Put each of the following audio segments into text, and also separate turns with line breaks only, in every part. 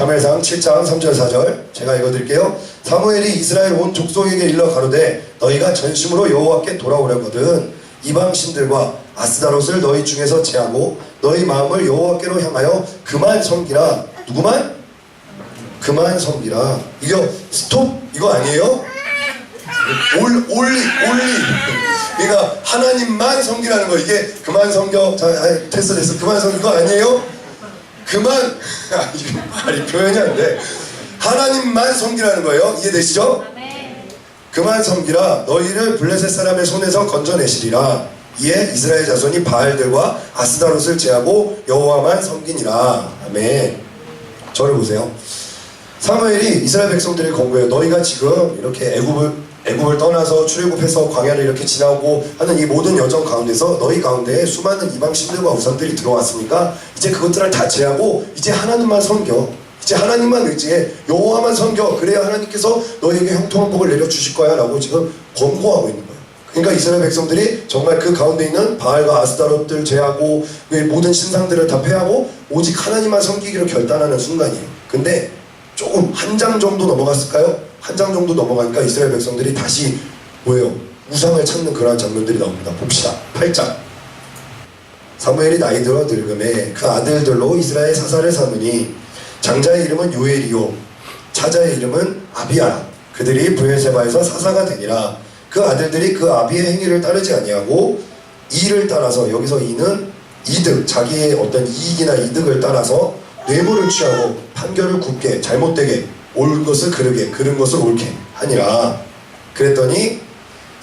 사무엘상 7장 3절 4절 제가 읽어드릴게요. 사무엘이 이스라엘 온 족속에게 일러 가로되 너희가 전심으로 여호와께 돌아오려거든 이방 신들과 아스다롯을 너희 중에서 제하고 너희 마음을 여호와께로 향하여 그만 섬기라 누구만? 그만 섬기라 이거 스톱 이거 아니에요? 올, 올리 올리 그러니까 하나님만 섬기라는 거 이게 그만 섬겨 자 아이, 됐어 그만 섬기 거 아니에요? 그만. 아, 말이 표현이 안 돼. 하나님만 섬기라는 거예요. 이해되시죠? 그만 섬기라. 너희를 블레셋 사람의 손에서 건져내시리라. 이에 이스라엘 자손이 바알들과 아스다롯을 제하고 여호와만 섬기니라. 아멘. 저를 보세요. 사무엘이 이스라엘 백성들을 권고해요. 너희가 지금 이렇게 애굽을 애굽을 떠나서 출애굽해서 광야를 이렇게 지나고 하는 이 모든 여정 가운데서 너희 가운데에 수많은 이방 신들과 우상들이 들어왔으니까 이제 그것들을 다 제하고 이제 하나님만 섬겨 이제 하나님만 의지해 여호와만 섬겨 그래야 하나님께서 너희에게 형통한 복을 내려 주실 거야라고 지금 권고하고 있는 거예요. 그러니까 이스라엘 백성들이 정말 그 가운데 있는 바알과 아스타롯들 제하고 그 모든 신상들을 다 패하고 오직 하나님만 섬기기로 결단하는 순간이에요. 근데 조금 한 장 정도 넘어갔을까요? 한 장 정도 넘어가니까 이스라엘 백성들이 다시 뭐예요? 우상을 찾는 그러한 장면들이 나옵니다. 봅시다. 8장. 사무엘이 나이 들어 늙음에 그 아들들로 이스라엘 사사를 삼으니 장자의 이름은 요엘이요 차자의 이름은 아비아라 그들이 브엘세바에서 사사가 되니라 그 아들들이 그 아비의 행위를 따르지 아니하고 이를 따라서 여기서 이는 이득 자기의 어떤 이익이나 이득을 따라서 뇌물을 취하고 판결을 굽게 잘못되게 옳은 것을 그르게 그른 것을 옳게 하니라. 그랬더니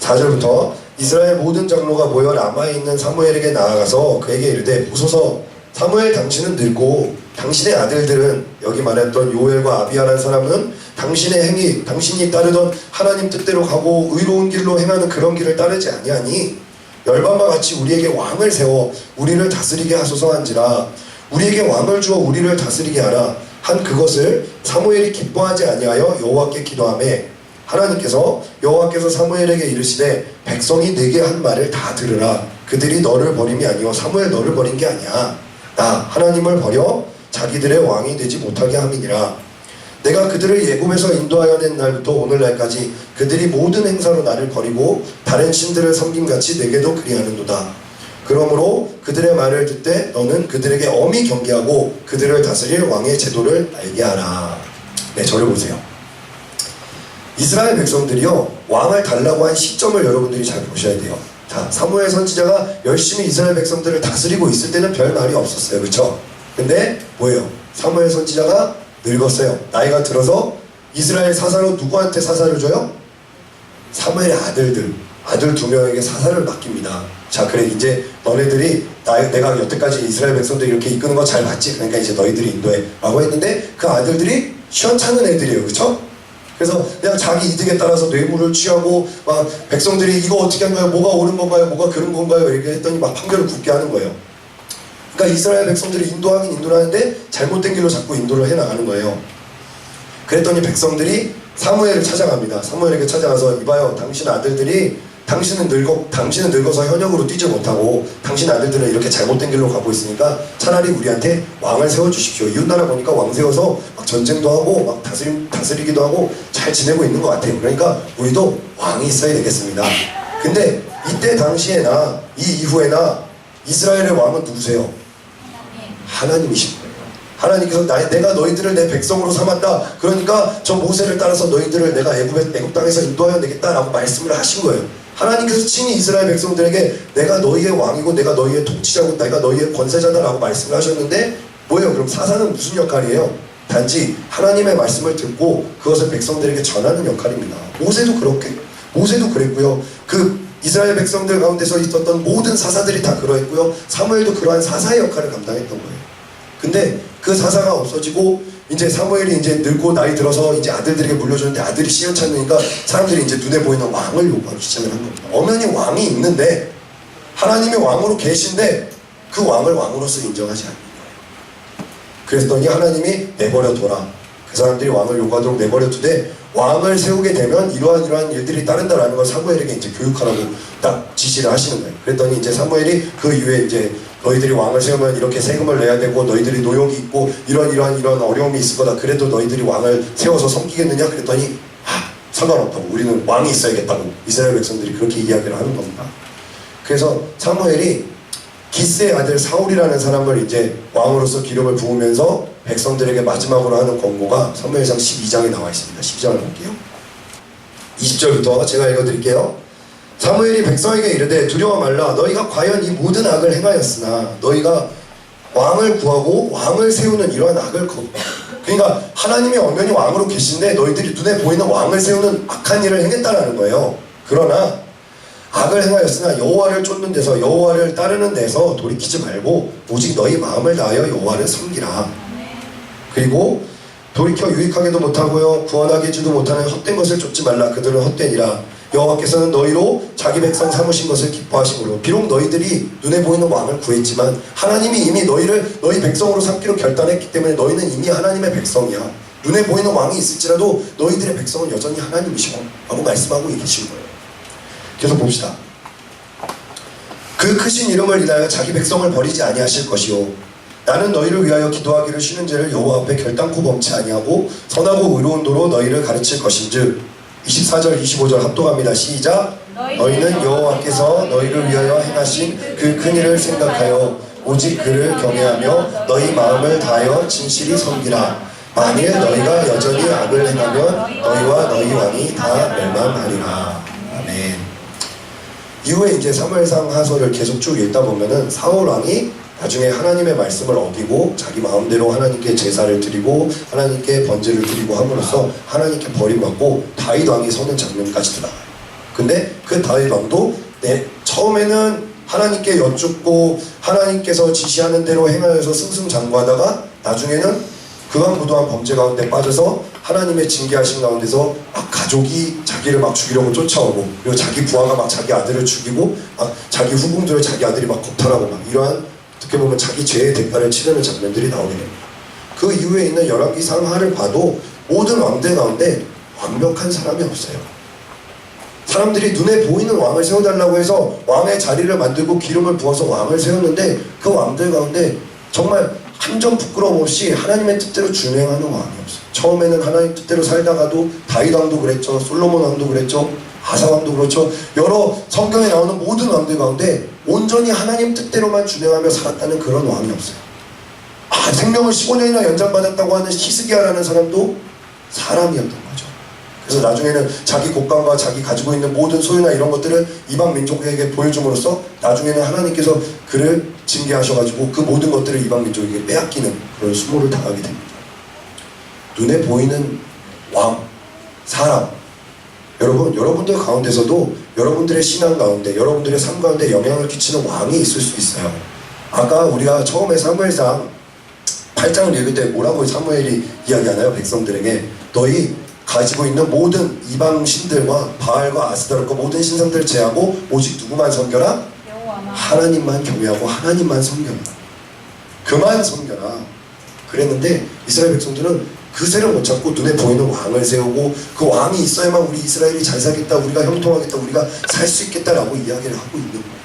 4절부터 이스라엘 모든 장로가 모여 라마에 있는 사무엘에게 나아가서 그에게 이르되 보소서. 사무엘 당신은 늙고 당신의 아들들은 여기 말했던 요엘과 아비아라는 사람은 당신의 행위 당신이 따르던 하나님 뜻대로 가고 의로운 길로 행하는 그런 길을 따르지 아니하니 열방과 같이 우리에게 왕을 세워 우리를 다스리게 하소서 한지라 우리에게 왕을 주어 우리를 다스리게 하라. 한 그것을 사무엘이 기뻐하지 아니하여 여호와께 기도하매 하나님께서 여호와께서 사무엘에게 이르시되 백성이 내게 한 말을 다 들으라. 그들이 너를 버림이 아니요 사무엘 너를 버린 게 아니야. 나 하나님을 버려 자기들의 왕이 되지 못하게 함이니라. 내가 그들을 예굽에서 인도하여 낸 날부터 오늘날까지 그들이 모든 행사로 나를 버리고 다른 신들을 섬김같이 내게도 그리하는도다 그러므로 그들의 말을 듣되 너는 그들에게 엄히 경계하고 그들을 다스릴 왕의 제도를 알게 하라 네 저를 보세요 이스라엘 백성들이요 왕을 달라고 한 시점을 여러분들이 잘 보셔야 돼요. 자 사무엘 선지자가 열심히 이스라엘 백성들을 다스리고 있을 때는 별 말이 없었어요, 그렇죠? 근데 뭐예요? 사무엘 선지자가 늙었어요. 나이가 들어서 이스라엘 사사로 누구한테 사사를 줘요? 사무엘의 아들들, 아들 두 명에게 사사를 맡깁니다. 자, 그래 이제 너네들이 나, 내가 여태까지 이스라엘 백성들 이렇게 이끄는 거 잘 봤지? 그러니까 이제 너희들이 인도해라고 했는데 그 아들들이 시원찮은 애들이에요, 그렇죠? 그래서 그냥 자기 이득에 따라서 뇌물을 취하고 막 백성들이 이거 어떻게 한 거예요? 뭐가 옳은 건가요? 뭐가 그른 건가요? 이렇게 했더니 막 판결을 굳게 하는 거예요. 그러니까 이스라엘 백성들이 인도하긴 인도를 하는데 잘못된 길로 자꾸 인도를 해 나가는 거예요. 그랬더니 백성들이 사무엘을 찾아갑니다. 사무엘에게 찾아가서 이봐요, 당신 아들들이 당신은 늙어 당신은 늙어서 현역으로 뛰지 못하고 당신 아들들은 이렇게 잘못된 길로 가고 있으니까 차라리 우리한테 왕을 세워 주십시오. 이웃 나라 보니까 왕 세워서 막 전쟁도 하고 막 다스리, 다스리기도 하고 잘 지내고 있는 것 같아요. 그러니까 우리도 왕이 있어야 되겠습니다. 근데 이때 당시에나 이 이후에나 이스라엘의 왕은 누구세요? 하나님이신 거예요. 하나님께서 나, 내가 너희들을 내 백성으로 삼았다. 그러니까 저 모세를 따라서 너희들을 내가 애굽 땅에서 인도하여 되겠다라고 말씀을 하신 거예요. 하나님께서 친히 이스라엘 백성들에게 내가 너희의 왕이고 내가 너희의 통치자고 내가 너희의 권세자다라고 말씀을 하셨는데 뭐예요? 그럼 사사는 무슨 역할이에요? 단지 하나님의 말씀을 듣고 그것을 백성들에게 전하는 역할입니다. 모세도 그렇게 모세도 그랬고요. 그 이스라엘 백성들 가운데서 있었던 모든 사사들이 다 그러했고요. 사무엘도 그러한 사사의 역할을 감당했던 거예요. 근데 그 사사가 없어지고 이제 사무엘이 이제 늙고 나이 들어서 이제 아들들에게 물려주는데 아들이 시원찮으니까 사람들이 이제 눈에 보이는 왕을 요구하기 시작을 한 겁니다. 엄연히 왕이 있는데 하나님이 왕으로 계신데 그 왕을 왕으로서 인정하지 않는 거예요. 그랬더니 하나님이 내버려 둬라. 그 사람들이 왕을 요구하도록 내버려 두되 왕을 세우게 되면 이러한 이러한 일들이 따른다라는 걸 사무엘에게 이제 교육하라고 딱 지시를 하시는 거예요. 그랬더니 이제 사무엘이 그 이후에 이제 너희들이 왕을 세우면 이렇게 세금을 내야 되고 너희들이 노역이 있고 이런 이런 이런 어려움이 있을 거다. 그래도 너희들이 왕을 세워서 섬기겠느냐? 그랬더니 아, 상관없다고. 우리는 왕이 있어야겠다고. 이스라엘 백성들이 그렇게 이야기를 하는 겁니다. 그래서 사무엘이 기스의 아들 사울이라는 사람을 이제 왕으로서 기름을 부으면서 백성들에게 마지막으로 하는 권고가 사무엘상 12장에 나와 있습니다. 12장을 볼게요. 20절부터 제가 읽어드릴게요. 사무엘이 백성에게 이르되 두려워 말라 너희가 과연 이 모든 악을 행하였으나 너희가 왕을 구하고 왕을 세우는 이러한 악을 거 그러니까 하나님이 엄연히 왕으로 계신데 너희들이 눈에 보이는 왕을 세우는 악한 일을 행했다라는 거예요. 그러나 악을 행하였으나 여호와를 쫓는 데서 여호와를 따르는 데서 돌이키지 말고 오직 너희 마음을 다하여 여호와를 섬기라. 그리고 돌이켜 유익하게도 못하고요 구원하게 지도 못하는 헛된 것을 쫓지 말라 그들은 헛되니라 여호와께서는 너희로 자기 백성 삼으신 것을 기뻐하심으로 비록 너희들이 눈에 보이는 왕을 구했지만 하나님이 이미 너희를 너희 백성으로 삼기로 결단했기 때문에 너희는 이미 하나님의 백성이야. 눈에 보이는 왕이 있을지라도 너희들의 백성은 여전히 하나님이시고 라고 말씀하고 계신 거예요. 계속 봅시다. 그 크신 이름을 인하여 자기 백성을 버리지 아니하실 것이요. 나는 너희를 위하여 기도하기를 쉬는 죄를 여호와 앞에 결단코 범치 아니하고 선하고 의로운 도로 너희를 가르칠 것인즉 24절 25절 합독합니다. 시작. 너희는 여호와께서 너희를 위하여 행하신 그 큰 일을 생각하여 오직 그를 경외하며 너희 마음을 다하여 진실이 섬기라. 만일 너희가 여전히 악을 행하면 너희와 너희 왕이 다 멸망하리라. 아멘. 이후에 이제 사무엘상 하서를 계속 쭉 읽다 보면은 사울 왕이 나중에 하나님의 말씀을 어기고 자기 마음대로 하나님께 제사를 드리고 하나님께 번제를 드리고 함으로써 하나님께 버림받고 다윗 왕이 서는 장면까지 들어가요. 근데 그 다윗 왕도 네, 처음에는 하나님께 여쭙고 하나님께서 지시하는 대로 행하여서 승승장구하다가 나중에는 그간무도한 범죄 가운데 빠져서 하나님의 징계하신 가운데서 막 가족이 자기를 막 죽이려고 쫓아오고 그리고 자기 부하가 막 자기 아들을 죽이고 막 자기 후궁들을 자기 아들이 막 겁탈하고 막 이러한 어떻게 보면 자기 죄의 대가를 치르는 장면들이 나오게 됩니다. 그 이후에 있는 열왕기 상 하를 봐도 모든 왕들 가운데 완벽한 사람이 없어요. 사람들이 눈에 보이는 왕을 세워달라고 해서 왕의 자리를 만들고 기름을 부어서 왕을 세웠는데 그 왕들 가운데 정말 한 점 부끄러움 없이 하나님의 뜻대로 준행하는 왕이 없어요. 처음에는 하나님 뜻대로 살다가도 다윗 왕도 그랬죠. 솔로몬 왕도 그랬죠. 아사 왕도 그렇죠. 여러 성경에 나오는 모든 왕들 가운데 온전히 하나님 뜻대로만 준행하며 살았다는 그런 왕이 없어요. 아, 생명을 15년이나 연장받았다고 하는 히스기야라는 사람도 사람이었던 거죠. 그래서 나중에는 자기 곡간과 자기 가지고 있는 모든 소유나 이런 것들을 이방 민족에게 보여줌으로써 나중에는 하나님께서 그를 징계하셔가지고 그 모든 것들을 이방 민족에게 빼앗기는 그런 수모를 당하게 됩니다. 눈에 보이는 왕, 사람, 여러분, 여러분들 가운데서도 여러분들의 신앙 가운데, 여러분들의 삶 가운데 영향을 끼치는 왕이 있을 수 있어요. 아까 우리가 처음에 사무엘상 8장을 읽을 때 뭐라고 사무엘이 이야기하나요? 백성들에게 너희 가지고 있는 모든 이방 신들과 바알과 아스다르과 모든 신상들을 제하고 오직 누구만 섬겨라? 하나님만 경외하고 하나님만 섬겨라. 그만 섬겨라. 그랬는데 이스라엘 백성들은 그새를 못 찾고 눈에 보이는 왕을 세우고 그 왕이 있어야만 우리 이스라엘이 잘 살겠다, 우리가 형통하겠다, 우리가 살 수 있겠다라고 이야기를 하고 있는 거예요.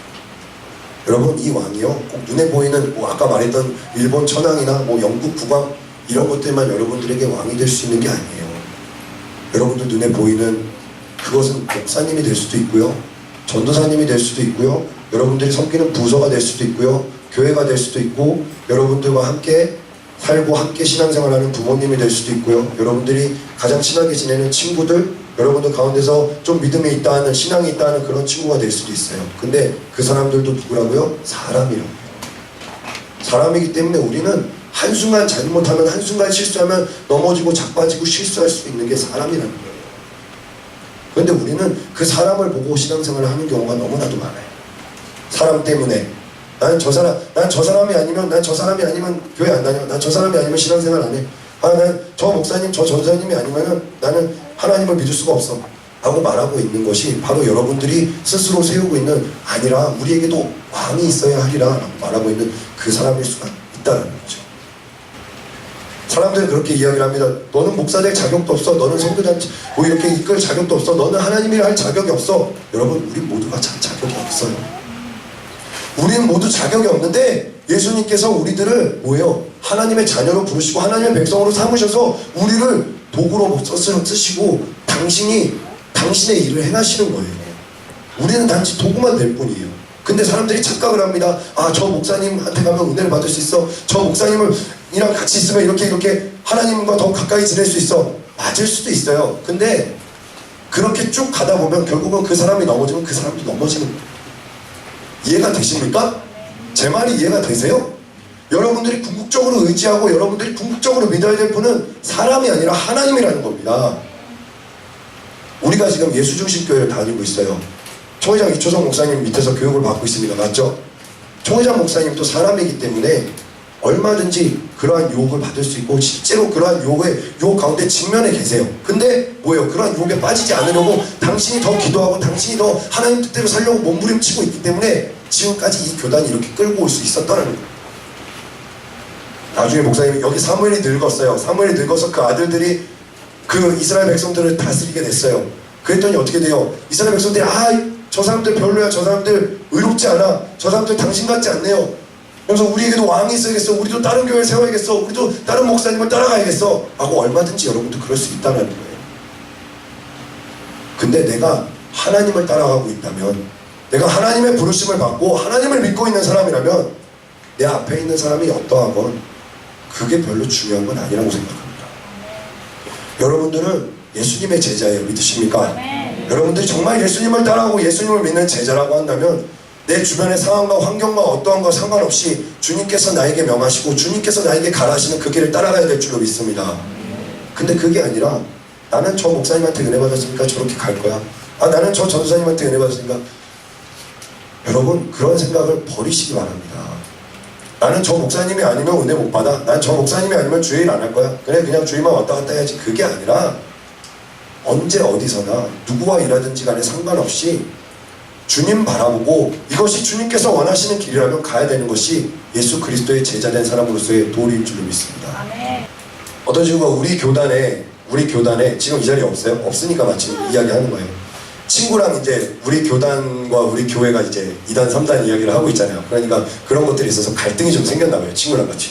여러분 이 왕이요 꼭 눈에 보이는 뭐 아까 말했던 일본 천황이나 뭐 영국 국왕 이런 것들만 여러분들에게 왕이 될 수 있는 게 아니에요. 여러분들 눈에 보이는 그것은 목사님이 될 수도 있고요. 전도사님이 될 수도 있고요. 여러분들이 섬기는 부서가 될 수도 있고요. 교회가 될 수도 있고 여러분들과 함께 살고 함께 신앙생활하는 부모님이 될 수도 있고요. 여러분들이 가장 친하게 지내는 친구들, 여러분들 가운데서 좀 믿음이 있다는 신앙이 있다는 그런 친구가 될 수도 있어요. 근데 그 사람들도 누구라고요? 사람이라고요. 사람이기 때문에 우리는 한순간 잘못하면 한순간 실수하면 넘어지고 자빠지고 실수할 수 있는 게 사람이라는 거예요. 그런데 우리는 그 사람을 보고 신앙생활을 하는 경우가 너무나도 많아요. 사람 때문에 난저 사람 난 저 사람이 아니면 난 저 사람이 아니면 교회 안 다녀. 난 저 사람이 아니면 신앙생활 안 해. 아 난 저 목사님 저 전사님이 아니면은 나는 하나님을 믿을 수가 없어. 라고 말하고 있는 것이 바로 여러분들이 스스로 세우고 있는 아니라 우리에게도 왕이 있어야 하리라 라고 말하고 있는 그 사람일 수가 있다는 거죠. 사람들은 그렇게 이야기를 합니다. 너는 목사 될 자격도 없어. 너는 성교단체 뭐 이렇게 이끌 자격도 없어. 너는 하나님이라 할 자격이 없어. 여러분, 우리 모두가 참 자격이 없어요. 우리는 모두 자격이 없는데 예수님께서 우리들을 뭐예요? 하나님의 자녀로 부르시고 하나님의 백성으로 삼으셔서 우리를 도구로 쓰- 쓰시고 당신이 당신의 일을 행하시는 거예요. 우리는 단지 도구만 될 뿐이에요. 근데 사람들이 착각을 합니다. 아, 저 목사님한테 가면 은혜를 받을 수 있어. 저 목사님이랑 같이 있으면 이렇게 이렇게 하나님과 더 가까이 지낼 수 있어. 맞을 수도 있어요. 근데 그렇게 쭉 가다 보면 결국은 그 사람이 넘어지면 그 사람도 넘어지는 거예요. 이해가 되십니까? 제 말이 이해가 되세요? 여러분들이 궁극적으로 의지하고 여러분들이 궁극적으로 믿어야 될 분은 사람이 아니라 하나님이라는 겁니다. 우리가 지금 예수 중심 교회를 다니고 있어요. 총회장 이초성 목사님 밑에서 교육을 받고 있습니다. 맞죠? 총회장 목사님도 사람이기 때문에 얼마든지 그러한 유혹을 받을 수 있고 실제로 그러한 유혹에 유혹 가운데 직면해 계세요. 근데 뭐예요? 그러한 유혹에 빠지지 않으려고 당신이 더 기도하고 당신이 더 하나님 뜻대로 살려고 몸부림치고 있기 때문에 지금까지 이 교단이 이렇게 끌고 올 수 있었다는 거예요. 나중에 목사님이 여기 사무엘이 늙었어요. 사무엘이 늙어서 그 아들들이 그 이스라엘 백성들을 다스리게 됐어요. 그랬더니 어떻게 돼요? 이스라엘 백성들이 아 저 사람들 별로야. 저 사람들 의롭지 않아. 저 사람들 당신 같지 않네요. 그래서 우리에게도 왕이 있어야겠어. 우리도 다른 교회 세워야겠어. 우리도 다른 목사님을 따라가야겠어. 하고 얼마든지 여러분도 그럴 수 있다는 거예요. 근데 내가 하나님을 따라가고 있다면 내가 하나님의 부르심을 받고 하나님을 믿고 있는 사람이라면 내 앞에 있는 사람이 어떠하건 그게 별로 중요한 건 아니라고 생각합니다. 여러분들은 예수님의 제자예요. 믿으십니까? 여러분들이 정말 예수님을 따라하고 예수님을 믿는 제자라고 한다면 내 주변의 상황과 환경과 어떠한 것 상관없이 주님께서 나에게 명하시고 주님께서 나에게 가라 하시는 그 길을 따라가야 될 줄로 믿습니다. 근데 그게 아니라 나는 저 목사님한테 은혜 받았으니까 저렇게 갈 거야. 아 나는 저 전사님한테 은혜 받았으니까 여러분 그런 생각을 버리시기 바랍니다. 나는 저 목사님이 아니면 은혜 못 받아. 난 저 목사님이 아니면 주일 안 할 거야. 그래 그냥 주일만 왔다 갔다 해야지. 그게 아니라 언제 어디서나 누구와 일하든지 간에 상관없이 주님 바라보고 이것이 주님께서 원하시는 길이라면 가야 되는 것이 예수 그리스도의 제자된 사람으로서의 도리인 줄로 믿습니다.
아멘.
어떤 친구가 우리 교단에 우리 교단에 지금 이 자리에 없어요? 없으니까 마침 이야기하는 거예요. 친구랑 이제 우리 교단과 우리 교회가 이제 2단, 3단 이야기를 하고 있잖아요. 그러니까 그런 것들이 있어서 갈등이 좀 생겼나 봐요. 친구랑 같이.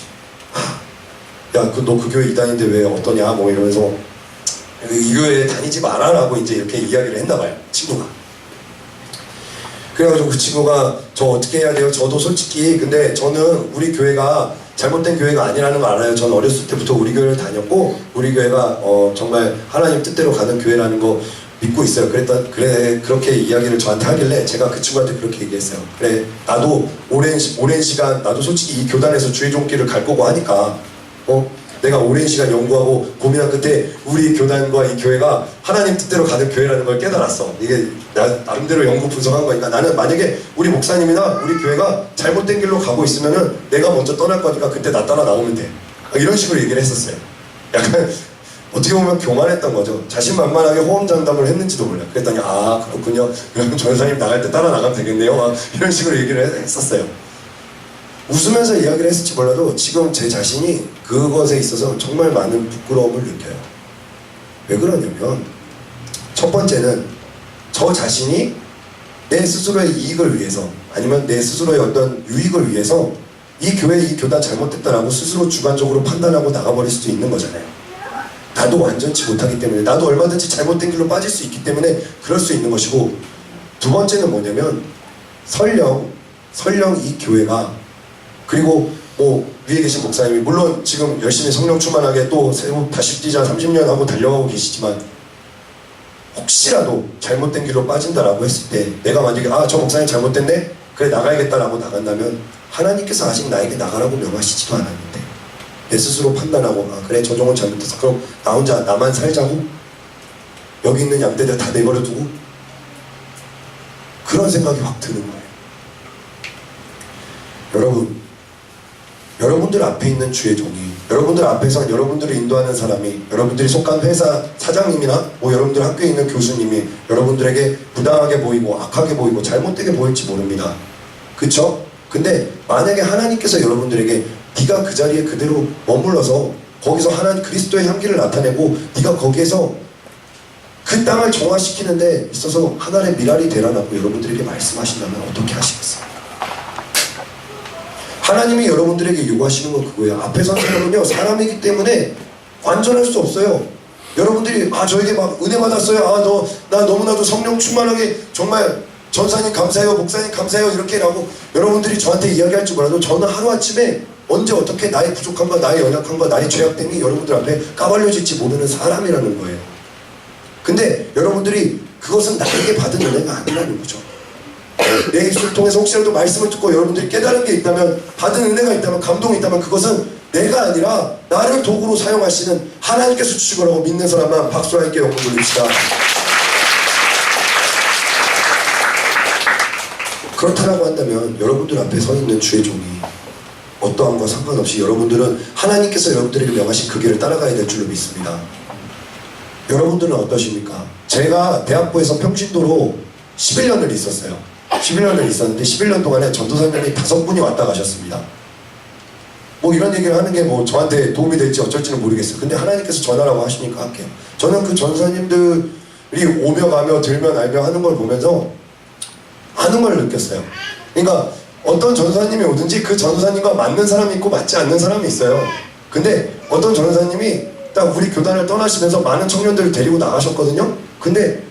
하, 야, 그 너 그 교회 2단인데 왜 어떠냐? 뭐 이러면서 이 교회에 다니지 마라라고 이제 이렇게 이야기를 했나 봐요. 친구가. 그래가지고 그 친구가 저 어떻게 해야 돼요? 저도 솔직히 근데 저는 우리 교회가 잘못된 교회가 아니라는 거 알아요. 전 어렸을 때부터 우리 교회를 다녔고 우리 교회가 어, 정말 하나님 뜻대로 가는 교회라는 거 믿고 있어요. 그랬던 그래 그렇게 이야기를 저한테 하길래 제가 그 친구한테 그렇게 얘기했어요. 그래 나도 오랜 시- 오랜 시간 나도 솔직히 이 교단에서 주의 종길을 갈 거고 하니까 어 내가 오랜 시간 연구하고 고민한 끝에 우리 교단과 이 교회가 하나님 뜻대로 가는 교회라는 걸 깨달았어. 이게 나, 나름대로 연구 분석한 거니까 나는 만약에 우리 목사님이나 우리 교회가 잘못된 길로 가고 있으면은 내가 먼저 떠날 거니까 그때 나 따라 나오면 돼. 이런 식으로 얘기를 했었어요. 약간 어떻게 보면 교만했던 거죠. 자신만만하게 호언장담을 했는지도 몰라요. 그랬더니 아 그렇군요. 그럼 전사님 나갈 때 따라 나가면 되겠네요. 막 이런 식으로 얘기를 했- 했었어요. 웃으면서 이야기를 했을지 몰라도 지금 제 자신이 그것에 있어서 정말 많은 부끄러움을 느껴요. 왜 그러냐면 첫 번째는 저 자신이 내 스스로의 이익을 위해서 아니면 내 스스로의 어떤 유익을 위해서 이 교회 이 교단 잘못됐다라고 스스로 주관적으로 판단하고 나가버릴 수도 있는 거잖아요. 나도 완전치 못하기 때문에 나도 얼마든지 잘못된 길로 빠질 수 있기 때문에 그럴 수 있는 것이고 두 번째는 뭐냐면 설령 설령 이 교회가 그리고 뭐 위에 계신 목사님이 물론 지금 열심히 성령 충만하게 또 새로 다시 뛰자 30년 하고 달려가고 계시지만 혹시라도 잘못된 길로 빠진다라고 했을 때 내가 만약에 아 저 목사님 잘못됐네? 그래 나가야겠다라고 나간다면 하나님께서 아직 나에게 나가라고 명하시지도 않았는데 내 스스로 판단하고 아 그래 저 종은 잘못했어. 그럼 나 혼자 나만 살자고? 여기 있는 양떼들 다 내버려 두고? 그런 생각이 확 드는 거예요. 여러분 여러분들 앞에 있는 주의 종이 여러분들 앞에서 여러분들을 인도하는 사람이 여러분들이 속한 회사 사장님이나 뭐 여러분들 학교에 있는 교수님이 여러분들에게 부당하게 보이고 악하게 보이고 잘못되게 보일지 모릅니다 그쵸? 근데 만약에 하나님께서 여러분들에게 네가 그 자리에 그대로 머물러서 거기서 하나님 그리스도의 향기를 나타내고 네가 거기에서 그 땅을 정화시키는 데 있어서 하나의 미랄이 되라라고 여러분들에게 말씀하신다면 어떻게 하시겠어요? 하나님이 여러분들에게 요구하시는 건 그거예요. 앞에 선 사람은요 사람이기 때문에 완전할 수 없어요. 여러분들이 아 저에게 막 은혜 받았어요. 아 너 나 너무나도 성령 충만하게 정말 전사님 감사해요, 목사님 감사해요 이렇게라고 여러분들이 저한테 이야기할지 몰라도 저는 하루 아침에 언제 어떻게 나의 부족함과 나의 연약함과 나의 죄악됨이 여러분들 앞에 까발려질지 모르는 사람이라는 거예요. 근데 여러분들이 그것은 나에게 받은 은혜가 아니라는 거죠. 내 입술을 통해서 혹시라도 말씀을 듣고 여러분들이 깨달은 게 있다면 받은 은혜가 있다면 감동이 있다면 그것은 내가 아니라 나를 도구로 사용하시는 하나님께서 주신 거라고 믿는 사람만 박수와 함께 영광 돌립시다. 그렇다라고 한다면 여러분들 앞에 서 있는 주의 종이 어떠함과 상관없이 여러분들은 하나님께서 여러분들에게 명하신 그 길을 따라가야 될 줄로 믿습니다. 여러분들은 어떠십니까? 제가 대학부에서 평신도로 11년을 있었어요. 11년을 있었는데 11년 동안에 전도사님이 다섯 분이 왔다 가셨습니다. 뭐 이런 얘기를 하는 게 뭐 저한테 도움이 될지 어쩔지는 모르겠어요. 근데 하나님께서 전하라고 하시니까 할게요. 저는 그 전사님들이 오며 가며 들며 날며 하는 걸 보면서 아는 걸 느꼈어요. 그러니까 어떤 전사님이 오든지 그 전사님과 맞는 사람이 있고 맞지 않는 사람이 있어요. 근데 어떤 전사님이 딱 우리 교단을 떠나시면서 많은 청년들을 데리고 나가셨거든요. 근데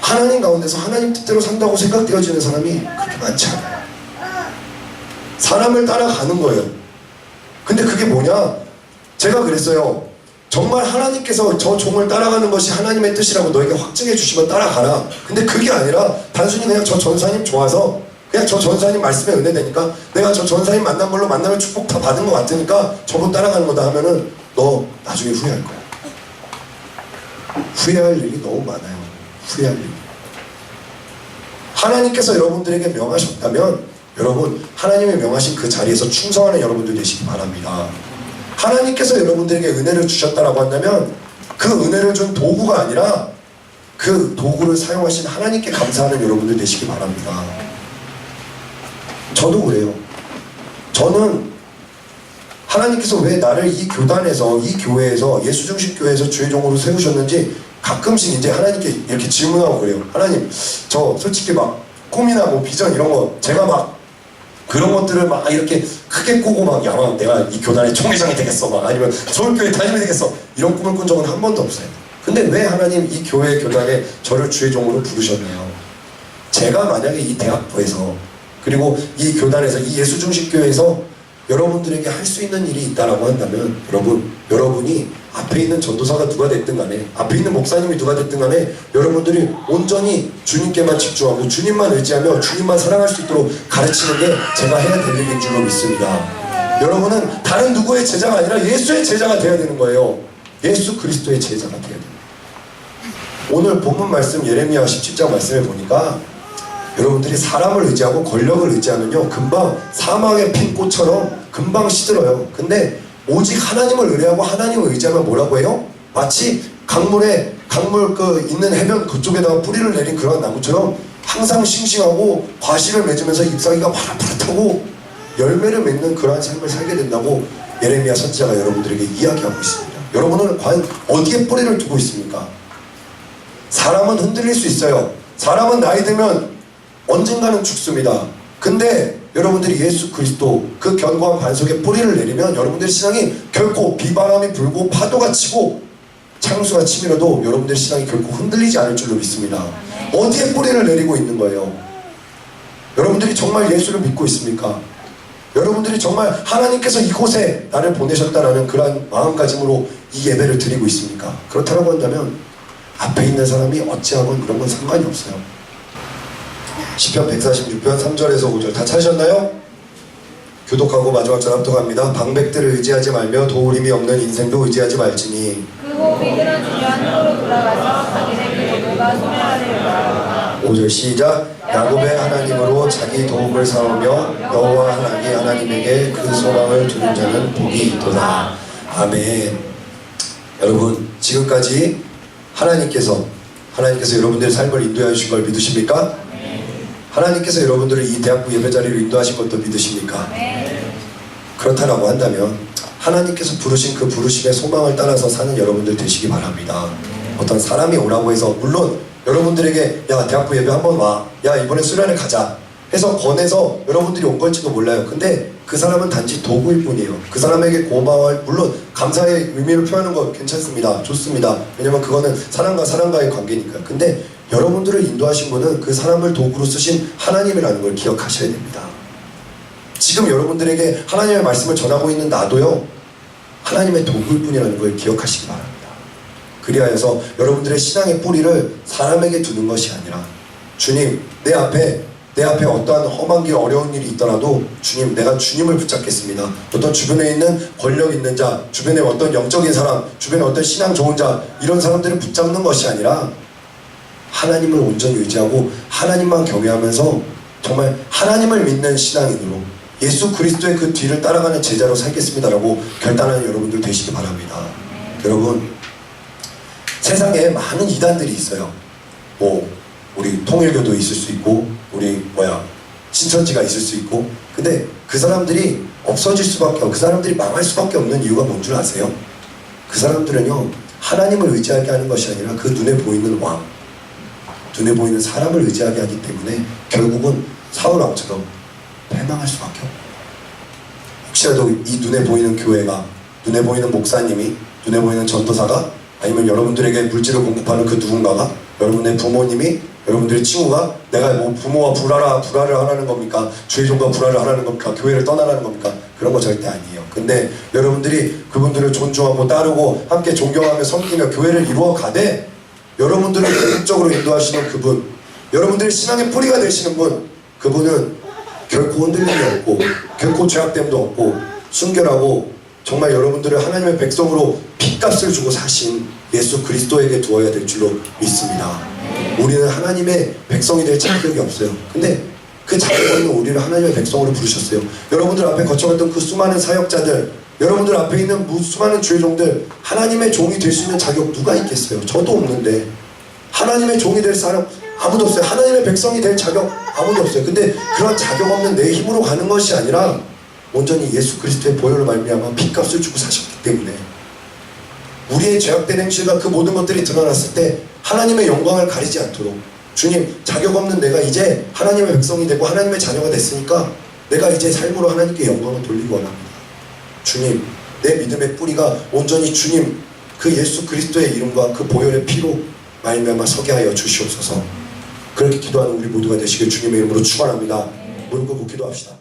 하나님 가운데서 하나님 뜻대로 산다고 생각되어지는 사람이 그렇게 많지 않아요. 사람을 따라가는 거예요. 근데 그게 뭐냐? 제가 그랬어요. 정말 하나님께서 저 종을 따라가는 것이 하나님의 뜻이라고 너에게 확증해 주시면 따라가라. 근데 그게 아니라 단순히 그냥 저 전사님 좋아서 그냥 저 전사님 말씀에 은혜 되니까 내가 저 전사님 만난 걸로 만나면 축복 다 받은 것 같으니까 저분 따라가는 거다 하면은 너 나중에 후회할 거야. 후회할 일이 너무 많아요. 일이. 하나님께서 여러분들에게 명하셨다면 여러분 하나님의 명하신 그 자리에서 충성하는 여러분들 되시기 바랍니다. 하나님께서 여러분들에게 은혜를 주셨다라고 한다면 그 은혜를 준 도구가 아니라 그 도구를 사용하신 하나님께 감사하는 여러분들 되시기 바랍니다. 저도 그래요. 저는 하나님께서 왜 나를 이 교단에서 이 교회에서 예수중심 교회에서 주의 종으로 세우셨는지 가끔씩 이제 하나님께 이렇게 질문하고 그래요. 하나님, 저 솔직히 막 꿈이나 뭐 비전 이런 거 제가 막 그런 것들을 막 이렇게 크게 꾸고 막 야, 막 내가 이 교단의 총회장이 되겠어 막 아니면 서울교회 담임이 되겠어 이런 꿈을 꾼 적은 한 번도 없어요. 근데 왜 하나님 이 교회 교단에 저를 주의 종으로 부르셨나요? 제가 만약에 이 대학부에서 그리고 이 교단에서 이 예수중심 교회에서 여러분들에게 할 수 있는 일이 있다라고 한다면 여러분 여러분이 앞에 있는 전도사가 누가 됐든 간에 앞에 있는 목사님이 누가 됐든 간에 여러분들이 온전히 주님께만 집중하고 주님만 의지하며 주님만 사랑할 수 있도록 가르치는 게 제가 해야 될 일인 줄로 믿습니다. 여러분은 다른 누구의 제자가 아니라 예수의 제자가 되어야 되는 거예요. 예수 그리스도의 제자가 되어야 됩니다. 오늘 본문 말씀 예레미야 17장 말씀을 보니까 여러분들이 사람을 의지하고 권력을 의지하면요 금방 사망의 핀 꽃처럼 금방 시들어요 근데 오직 하나님을 의뢰하고 하나님을 의지하면 뭐라고 해요? 마치 강물에 강물 그 있는 해변 그쪽에다가 뿌리를 내린 그런 나무처럼 항상 싱싱하고 과실을 맺으면서 잎사귀가 파릇파릇하고 열매를 맺는 그러한 삶을 살게 된다고 예레미야 선지자가 여러분들에게 이야기하고 있습니다 여러분은 과연 어디에 뿌리를 두고 있습니까? 사람은 흔들릴 수 있어요 사람은 나이 들면 언젠가는 죽습니다. 근데 여러분들이 예수 그리스도 그 견고한 반석에 뿌리를 내리면 여러분들의 신앙이 결코 비바람이 불고 파도가 치고 창수가 치밀어도 여러분들의 신앙이 결코 흔들리지 않을 줄로 믿습니다. 어디에 뿌리를 내리고 있는 거예요? 여러분들이 정말 예수를 믿고 있습니까? 여러분들이 정말 하나님께서 이곳에 나를 보내셨다라는 그러한 마음가짐으로 이 예배를 드리고 있습니까? 그렇다고 한다면 앞에 있는 사람이 어찌하건 그런 건 상관이 없어요. 시편 146편 3절에서 5절 다 찾으셨나요? 교독하고 마지막 절 합독합니다. 방백들을 의지하지 말며 도우림이 없는 인생도 의지하지 말지니
그 고비들은 중요한 힘으로 돌아가서 자기네들 모두가 소멸하리로다.
5절 시작 야곱의 하나님으로 자기 도움을 삼으며 여호와 하나님 하나님에게 그 소망을 두는 자는 복이 있도다. 아멘. 여러분 지금까지 하나님께서 하나님께서 여러분들의 삶을 인도해 주신 걸 믿으십니까? 하나님께서 여러분들을 이 대학부 예배 자리로 인도하신 것도 믿으십니까? 그렇다라고 한다면 하나님께서 부르신 그 부르심의 소망을 따라서 사는 여러분들 되시기 바랍니다. 어떤 사람이 오라고 해서 물론 여러분들에게 야 대학부 예배 한번 와. 야 이번에 수련회 가자. 해서 권해서 여러분들이 온 걸지도 몰라요. 근데 그 사람은 단지 도구일 뿐이에요. 그 사람에게 고마워할 물론 감사의 의미를 표하는 거 괜찮습니다. 좋습니다. 왜냐면 그거는 사람과 사람과의 관계니까. 근데 여러분들을 인도하신 분은 그 사람을 도구로 쓰신 하나님이라는 걸 기억하셔야 됩니다. 지금 여러분들에게 하나님의 말씀을 전하고 있는 나도요. 하나님의 도구일 뿐이라는 걸 기억하시기 바랍니다. 그리하여서 여러분들의 신앙의 뿌리를 사람에게 두는 것이 아니라 주님 내 앞에 내 앞에 어떠한 험한 길 어려운 일이 있더라도 주님 내가 주님을 붙잡겠습니다. 어떤 주변에 있는 권력 있는 자, 주변에 어떤 영적인 사람, 주변에 어떤 신앙 좋은 자 이런 사람들을 붙잡는 것이 아니라 하나님을 온전히 의지하고 하나님만 경외하면서 정말 하나님을 믿는 신앙인으로 예수 그리스도의 그 뒤를 따라가는 제자로 살겠습니다라고 결단하는 여러분들 되시기 바랍니다. 여러분 세상에 많은 이단들이 있어요. 뭐 우리 통일교도 있을 수 있고 우리 뭐야 신천지가 있을 수 있고 근데 그 사람들이 없어질 수밖에 없, 그 사람들이 망할 수밖에 없는 이유가 뭔 줄 아세요? 그 사람들은요 하나님을 의지하게 하는 것이 아니라 그 눈에 보이는 왕, 눈에 보이는 사람을 의지하게 하기 때문에 결국은 사울 왕처럼 패망할 수밖에 없고. 혹시라도 이 눈에 보이는 교회가 눈에 보이는 목사님이 눈에 보이는 전도사가 아니면 여러분들에게 물질을 공급하는 그 누군가가 여러분의 부모님이 여러분들의 친구가 내가 뭐 부모와 불화라 불화를 하라는 겁니까? 주의 종과 불화를 하라는 겁니까? 교회를 떠나라는 겁니까? 그런 거 절대 아니에요. 근데 여러분들이 그분들을 존중하고 따르고 함께 존경하며 섬기며 교회를 이루어 가되 여러분들을 적극적으로 인도하시는 그분 여러분들의 신앙의 뿌리가 되시는 분 그분은 결코 흔들림이 없고 결코 죄악됨도 없고 순결하고 정말 여러분들을 하나님의 백성으로 핏값을 주고 사신 예수 그리스도에게 두어야 될 줄로 믿습니다. 우리는 하나님의 백성이 될 자격이 없어요. 근데 그 자격 없는 우리를 하나님의 백성으로 부르셨어요. 여러분들 앞에 거쳐갔던 그 수많은 사역자들, 여러분들 앞에 있는 무- 수많은 주의 종들, 하나님의 종이 될 수 있는 자격 누가 있겠어요? 저도 없는데 하나님의 종이 될 사람 아무도 없어요. 하나님의 백성이 될 자격 아무도 없어요. 근데 그런 자격 없는 내 힘으로 가는 것이 아니라 온전히 예수 그리스도의 보혈을 말미암아 핏값을 주고 사셨기 때문에 우리의 죄악된 행실과 그 모든 것들이 드러났을 때 하나님의 영광을 가리지 않도록 주님 자격 없는 내가 이제 하나님의 백성이 되고 하나님의 자녀가 됐으니까 내가 이제 삶으로 하나님께 영광을 돌리기 원합니다. 주님 내 믿음의 뿌리가 온전히 주님 그 예수 그리스도의 이름과 그 보혈의 피로 말미암아 서게 하여 주시옵소서. 그렇게 기도하는 우리 모두가 되시길 주님의 이름으로 축원합니다. 무릎 꿇고 기도합시다.